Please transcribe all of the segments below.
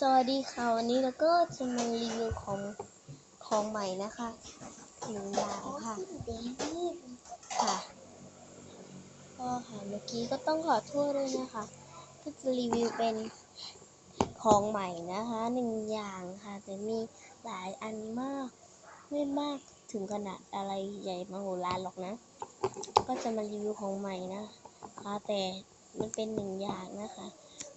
สวัสดีค่ะวันนี้เราก็จะมารีวิวของของใหม่นะคะหนึ่งอย่างค่ะค่ะก็ค่ะเมื่อกี้ก็ต้องขอโทษด้วยนะคะก็จะรีวิวเป็นของใหม่นะคะหนึ่งอย่างค่ะแต่มีหลายอันมากไม่มากถึงขนาดอะไรใหญ่มโหฬารหรอกนะ ก็จะมารีวิวของใหม่นะคะแต่มันเป็นหนึ่งอย่างนะคะ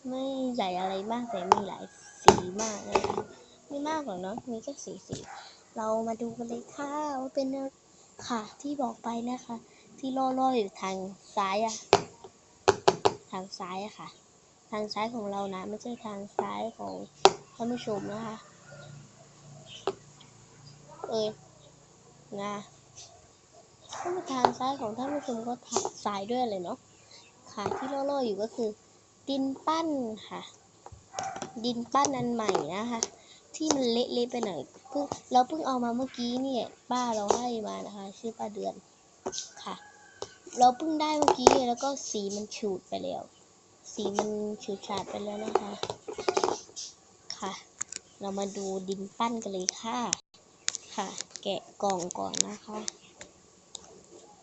ไม่ใหญ่อะไรมากแต่มีหลายสีมากนะคะไม่มากหรอกเนาะมีแค่สีสี เรามาดูกันเลยค่ะว่าเป็นค่ะที่บอกไปนะคะ ที่ล่อๆอยู่ทางซ้ายอะทางซ้ายอะค่ะ ทางซ้ายของเรานะไม่ใช่ทางซ้ายของท่านผู้ชมนะคะ เอยนะถ้าทางซ้ายของท่านผู้ชมก็ทับซ้ายด้วยเลยเนาะค่ะที่ล่อๆอยู่ก็คือ ดินปั้นค่ะ ดินปั้นอันใหม่นะคะ ที่มันเละๆไปหน่อยเพิ่งเราเพิ่งเอามาเมื่อกี้เนี่ยป้าเราให้มานะคะ ชื่อป้าเดือนค่ะ เราเพิ่งได้เมื่อกี้แล้วก็สีมันฉูดไปแล้ว สีมันฉูดฉาดไปแล้วนะคะ ค่ะ เรามาดูดินปั้นกันเลยค่ะค่ะ แกะกล่องก่อนนะคะ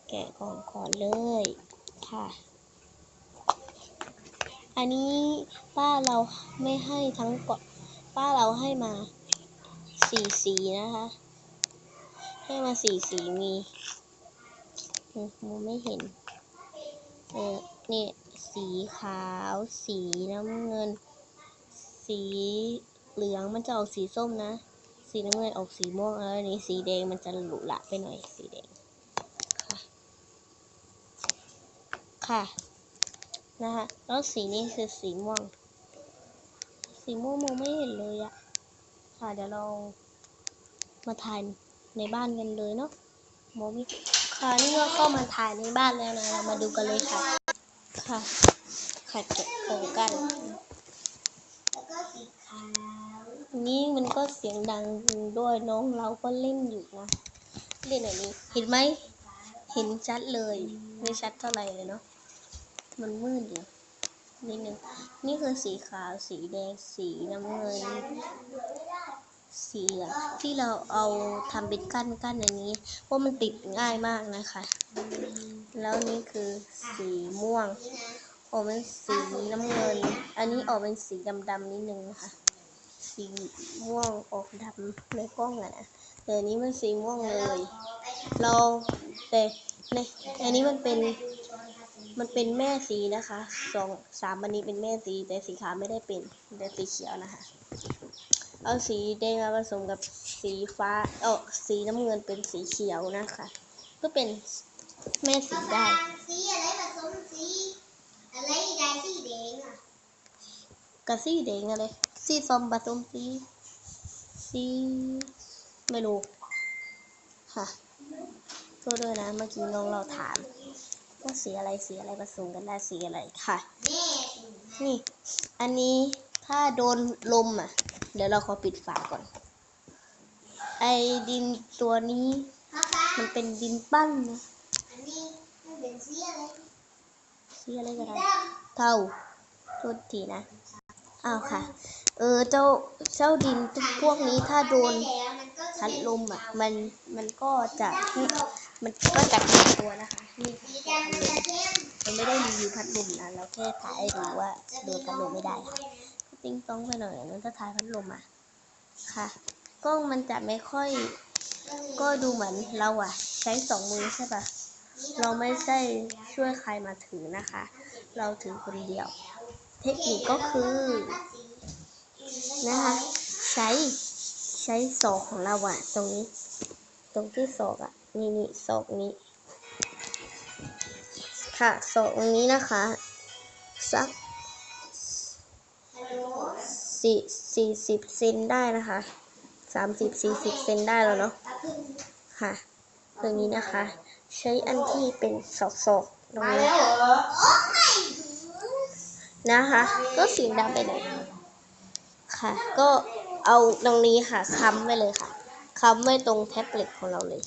แกะกล่องก่อนเลยค่ะ อันนี้ป้าเราไม่ให้ทั้งกล่องป้าเราให้มาสี่สีนะคะ ให้มาสี่สีมีมมองไม่เห็น เออเนี่ยสีขาว สีน้ำเงิน สีเหลืองมันจะออกสีส้มนะ สีน้ำเงินออกสีม่วงแล้วนี้สีแดงมันจะหลุละไปหน่อยสีแดงค่ะ ค่ะ นะคะ แล้วสีนี้คือสีม่วง สีม่วงมองไม่เห็นเลยอะค่ะ เดี๋ยวเรามาถ่ายในบ้านกันเลยเนาะโมมิค่ะนี่ก็เข้ามาถ่ายในบ้านแล้วนะเรามาดูกันเลยค่ะ ค่ะค่ะแกะกล่องกัน แล้วก็สีขาว นี่มันก็เสียงดังด้วยน้องเราก็เล่นอยู่นะ เล่นอันนี้ เห็นไหม เห็นชัดเลย ไม่ชัดเท่าไหร่เลยเนาะ มันมืดอยู่นิดนึงนี่คือสีขาวสีแดงสีน้ำเงิน สีเหลืองที่เราเอาทำเป็นกั้นกั้นอันนี้เพราะมันติดง่ายมากนะคะ แล้วนี่คือสีม่วงออกเป็นสีน้ำเงิน อันนี้ออกเป็นสีดำๆนิดนึงนะคะสีม่วงออกดำในกล้องอะนะแต่อันนี้มันสีม่วงเลย เราแต่ในอันนี้มันเป็น มันเป็นแม่สีนะคะสองสามอันนี้เป็นแม่สี แต่สีขาวไม่ได้เป็นแต่สีเขียวนะคะ เอาสีแดงมาผสมกับสีฟ้าเออสีน้ำเงินเป็นสีเขียวนะคะ ก็เป็นแม่สีได้สีอะไรผสมสีอะไรได้สีแดงอะกับสีแดงอะไรสีส้มผสมสีสีไม่รู้ค่ะโทษด้วยนะเมื่อกี้น้องเราถาม ว่าสีอะไรสีอะไรผสมกันได้สีอะไรค่ะแม่นี่ อันนี้ถ้าโดนลมอะ เดี๋ยวเราขอปิดฝาก่อน ไอ้ดินตัวนี้พ่อคะมันเป็นดินปั้นนะอันนี้มันเป็นสีอะไรสีอะไรก็ได้ดเท่าโทษทีนะ อ้าวค่ะ เออเจ้าเจ้าดินำพวกนี้ถ้าโดนแล้วมันก็จะพัดลมอะ มันมันก็จะ มันก็จะเก็บตัวนะคะนี่มันจะเข้มมันไม่ได้รีวิวพัดลมนะเราแค่ถ่ายให้ดูว่าโดนพัดลมไม่ได้ค่ะติ้งต้องไปหน่อยนั้นถ้าถ่ายพัดลมอะค่ะกล้องมันจะไม่ค่อย ก็ดูเหมือนเราอะ ใช้สองมือใช่ปะเราไม่ใช่ช่วยใครมาถือนะคะ เราถือคนเดียว เทคนิคก็คือนะคะ ใช้ใช้ศอกของเราอะตรงนี้ ตรงที่ศอกอะนี่นี่ศอกนี้ ค่ะศอกตรงนี้นะคะ สักสี่สี่สิบเซนได้นะคะสามสิบสี่สิบเซนได้แล้วเนาะค่ะตรงนี้นะคะ ใช้อันที่เป็นศอกศอกตรงนี้นะคะ ก็สีดังไปหน่อยค่ะ ก็เอาตรงนี้ค่ะค้ำไว้เลยค่ะ ค้ำไว้ตรงแท็บเล็ตของเราเลย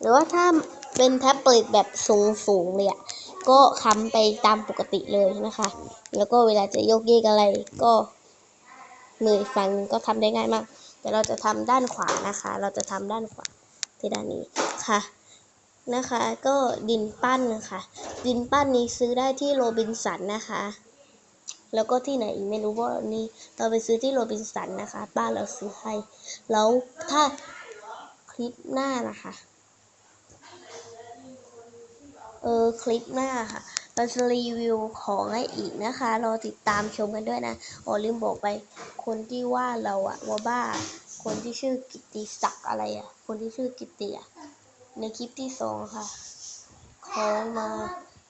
หรือว่าถ้าเป็นแท็บเล็ตแบบสูงสูงเลยอะก็ค้ำไปตามปกติเลยนะคะ แล้วก็เวลาจะยกเยกอะไรก็มือฝั่งก็ทำได้ง่ายมากแต่เราจะทำด้านขวานะคะ เราจะทำด้านขวาที่ด้านนี้ค่ะนะคะ ก็ดินปั้นนะคะ ดินปั้นนี้ซื้อได้ที่โรบินสันนะคะ แล้วก็ที่ไหนอีกไม่รู้ว่านี่เราไปซื้อที่โรบินสันนะคะบ้านเราซื้อให้แล้วถ้าคลิปหน้านะคะเออคลิปหน้าค่ะเราจะรีวิวของให้อีกนะคะรอติดตามชมกันด้วยนะอ๋อลืมบอกไป คนที่ว่าเราอะว่าบ้า คนที่ชื่อกิตติศักดิ์อะไรอะคนที่ชื่อกิตติอะในคลิปที่สองค่ะเขามา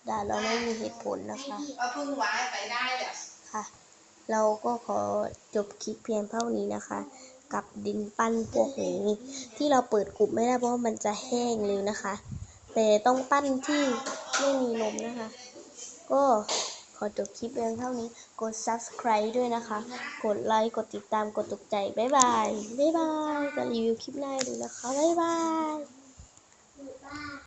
ด่าเราไม่มีเหตุผลนะคะก็ เราก็ขอจบคลิปเพียงเท่านี้นะคะ กับดินปั้นพวกนี้ ที่เราเปิดกลุ่มไม่ได้เพราะมันจะแห้งเร็วนะคะ แต่ต้องปั้นที่ไม่มีลมนะคะ ก็ขอจบคลิปเพียงเท่านี้ กด subscribe ด้วยนะคะ กดไลค์กดติดตามกดตกใจ บ๊ายบาย บ๊ายบายจะรีวิวคลิปหน้าดูนะคะ บ๊ายบาย